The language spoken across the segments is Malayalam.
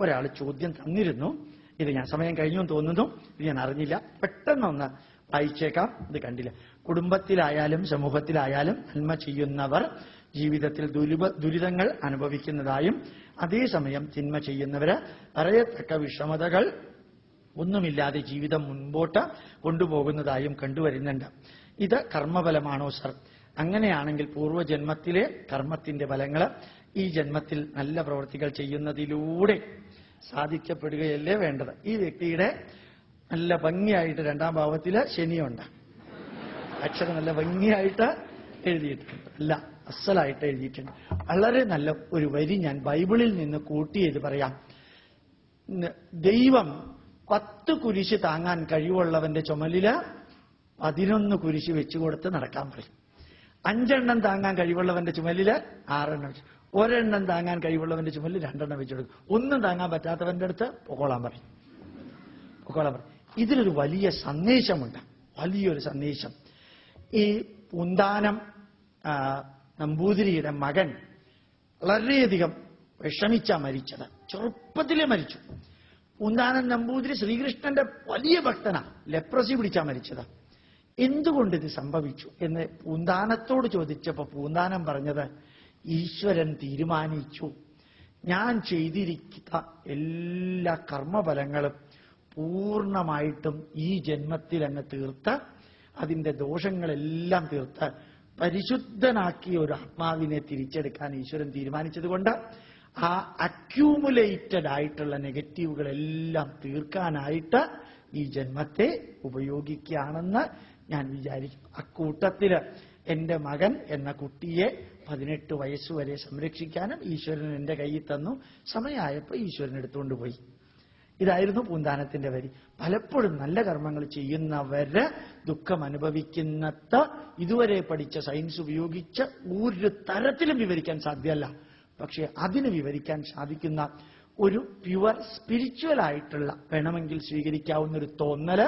ഒരാൾ ചോദ്യം തന്നിരുന്നു. ഇത് ഞാൻ സമയം കഴിഞ്ഞു തോന്നുന്നു. ഇത് ഞാൻ അറിഞ്ഞില്ല. പെട്ടെന്നൊന്ന് വായിച്ചേക്കാം. ഇത് കണ്ടില്ല. കുടുംബത്തിലായാലും സമൂഹത്തിലായാലും നന്മ ചെയ്യുന്നവർ ജീവിതത്തിൽ ദുരിത ദുരിതങ്ങൾ അനുഭവിക്കുന്നതായും അതേസമയം തിന്മ ചെയ്യുന്നവര് പറയത്തക്ക വിഷമതകൾ ഒന്നുമില്ലാതെ ജീവിതം മുൻപോട്ട് കൊണ്ടുപോകുന്നതായും കണ്ടുവരുന്നുണ്ട്. ഇത് കർമ്മഫലമാണോ സർ? അങ്ങനെയാണെങ്കിൽ പൂർവജന്മത്തിലെ കർമ്മത്തിന്റെ ഫലങ്ങൾ ഈ ജന്മത്തിൽ നല്ല പ്രവൃത്തികൾ ചെയ്യുന്നതിലൂടെ സാധിക്കപ്പെടുകയല്ലേ വേണ്ടത്. ഈ വ്യക്തിയുടെ നല്ല ഭംഗിയായിട്ട് രണ്ടാം ഭാവത്തിൽ ശനിയുണ്ട്. അക്ഷരം നല്ല ഭംഗിയായിട്ട് എഴുതിയിട്ടുണ്ട്. അല്ല അസലായിട്ട് എഴുതിയിട്ടുണ്ട്. വളരെ നല്ല ഒരു വരി ഞാൻ ബൈബിളിൽ നിന്ന് കൂട്ടി ചെയ്ത് പറയാം ദൈവം പത്ത് കുരിശ് താങ്ങാൻ കഴിവുള്ളവന്റെ ചുമലിൽ പതിനൊന്ന് കുരിശ് വെച്ചു കൊടുത്ത് നടക്കാൻ പറയും. അഞ്ചെണ്ണം താങ്ങാൻ കഴിവുള്ളവന്റെ ചുമലിൽ ആറെണ്ണം ഒരെണ്ണം താങ്ങാൻ കഴിവുള്ളവന്റെ ചുമലിൽ രണ്ടെണ്ണം വെച്ചെടുക്കും. ഒന്നും താങ്ങാൻ പറ്റാത്തവന്റെ അടുത്ത് പൊക്കോളാൻ പറയും. പൊക്കോളാൻ പറയും. ഇതിലൊരു വലിയ സന്ദേശമുണ്ട്. വലിയൊരു സന്ദേശം. ഈ പൂന്താനം നമ്പൂതിരിയുടെ മകൻ വളരെയധികം വിഷമിച്ച മരിച്ചത്. ചെറുപ്പത്തിലേ മരിച്ചു. പൂന്താനം നമ്പൂതിരി ശ്രീകൃഷ്ണന്റെ വലിയ ഭക്തനാ. ലെപ്രസി പിടിച്ചാ മരിച്ചത്. എന്തുകൊണ്ട് ഇത് സംഭവിച്ചു? എന്ന് പൂന്താനത്തോട് ചോദിച്ചപ്പോ പൂന്താനം പറഞ്ഞത് ഈശ്വരൻ തീരുമാനിച്ചു. ഞാൻ ചെയ്തിരിക്കുന്ന എല്ലാ കർമ്മഫലങ്ങളും പൂർണമായിട്ടും ഈ ജന്മത്തിൽ അങ്ങ് തീർത്ത് അതിന്റെ ദോഷങ്ങളെല്ലാം തീർത്ത് പരിശുദ്ധനാക്കിയ ഒരു ആത്മാവിനെ തിരിച്ചെടുക്കാൻ ഈശ്വരൻ തീരുമാനിച്ചതുകൊണ്ട് ആ അക്യൂമുലേറ്റഡ് ആയിട്ടുള്ള നെഗറ്റീവുകളെല്ലാം തീർക്കാനായിട്ട് ഈ ജന്മത്തെ ഉപയോഗിക്കുകയാണെന്ന് ഞാൻ വിചാരിക്കും അക്കൂട്ടത്തിൽ എന്റെ മകൻ എന്ന കുട്ടിയെ പതിനെട്ട് വയസ്സുവരെ സംരക്ഷിക്കാനും ഈശ്വരൻ എന്റെ കയ്യിൽ തന്നു. സമയമായപ്പോൾ ഈശ്വരൻ എടുത്തുകൊണ്ട് പോയി. ഇതായിരുന്നു പൂന്താനത്തിന്റെ വരി. പലപ്പോഴും നല്ല കർമ്മങ്ങൾ ചെയ്യുന്നവര് ദുഃഖം അനുഭവിക്കുന്നത് ഇതുവരെ പഠിച്ച സയൻസ് ഉപയോഗിച്ച് ഒരു തരത്തിലും വിവരിക്കാൻ സാധ്യമല്ല. പക്ഷെ അതിന് വിവരിക്കാൻ സാധിക്കുന്ന ഒരു പ്യുവർ സ്പിരിച്വൽ ആയിട്ടുള്ള വേണമെങ്കിൽ സ്വീകരിക്കാവുന്ന ഒരു തോന്നൽ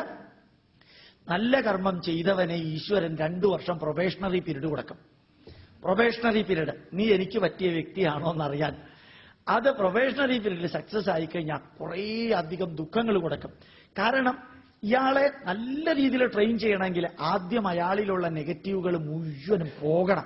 നല്ല കർമ്മം ചെയ്തവനെ ഈശ്വരൻ രണ്ടു വർഷം പ്രൊബേഷണറി പീരീഡ് കൊടുക്കും. പ്രൊബേഷണറി പീരീഡ് നീ എനിക്ക് പറ്റിയ വ്യക്തിയാണോ എന്നറിയാൻ. അത് പ്രൊബേഷണറി പീരീഡിൽ സക്സസ് ആയി കഴിഞ്ഞാൽ കുറേ അധികം ദുഃഖങ്ങൾ കൊടുക്കും. കാരണം ഇയാളെ നല്ല രീതിയിൽ ട്രെയിൻ ചെയ്യണമെങ്കിൽ ആദ്യം അയാളിലുള്ള നെഗറ്റീവുകൾ മുഴുവനും പോകണം.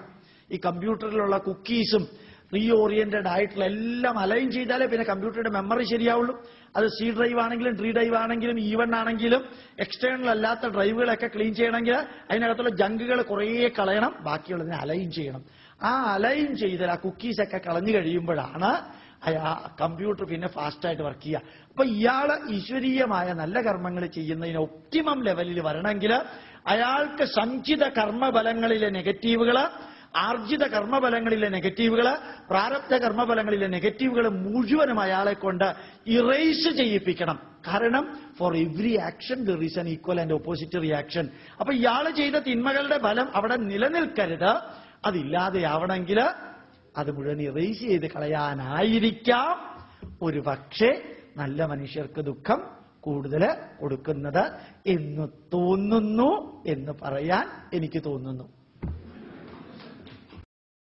ഈ കമ്പ്യൂട്ടറിലുള്ള കുക്കീസും റീ ഓറിയന്റഡ് ആയിട്ടുള്ള എല്ലാം അലൈൻ ചെയ്താലേ പിന്നെ കമ്പ്യൂട്ടറുടെ മെമ്മറി ശരിയാവുള്ളൂ. അത് സി ഡ്രൈവ് ആണെങ്കിലും ഡ്രീ ഡ്രൈവ് ആണെങ്കിലും ഈവൺ ആണെങ്കിലും എക്സ്റ്റേണൽ അല്ലാത്ത ഡ്രൈവുകളൊക്കെ ക്ലീൻ ചെയ്യണമെങ്കിൽ അതിനകത്തുള്ള ജങ്കുകൾ കുറേ കളയണം ബാക്കിയുള്ളതിനെ അലൈൻ ചെയ്യണം. ആ അലൈൻ ചെയ്താൽ ആ കുക്കീസ് ഒക്കെ കളഞ്ഞു കഴിയുമ്പോഴാണ് അയാ കമ്പ്യൂട്ടർ പിന്നെ ഫാസ്റ്റായിട്ട് വർക്ക് ചെയ്യുക. അപ്പൊ ഇയാൾ ഈശ്വരീയമായ നല്ല കർമ്മങ്ങൾ ചെയ്യുന്നതിന് ഒപ്റ്റിമം ലെവലിൽ വരണമെങ്കിൽ അയാൾക്ക് സഞ്ചിത കർമ്മബലങ്ങളിലെ നെഗറ്റീവുകൾ ആർജിത കർമ്മഫലങ്ങളിലെ നെഗറ്റീവുകൾ പ്രാരബ്ധ കർമ്മഫലങ്ങളിലെ നെഗറ്റീവുകൾ മുഴുവനും അയാളെ കൊണ്ട് ഇറേസ് ചെയ്യിപ്പിക്കണം. കാരണം for every action there is an equal and opposite reaction അപ്പൊ ഇയാൾ ചെയ്ത തിന്മകളുടെ ഫലം അവിടെ നിലനിൽക്കരുത്. അതില്ലാതെയാവണമെങ്കിൽ അത് മുഴുവൻ ഇറേസ് ചെയ്ത് കളയാനായിരിക്കാം. ഒരു പക്ഷേ നല്ല മനുഷ്യർക്ക് ദുഃഖം കൂടുതൽ കൊടുക്കുന്നത് എന്ന് തോന്നുന്നു എന്ന് പറയാൻ എനിക്ക് തോന്നുന്നു.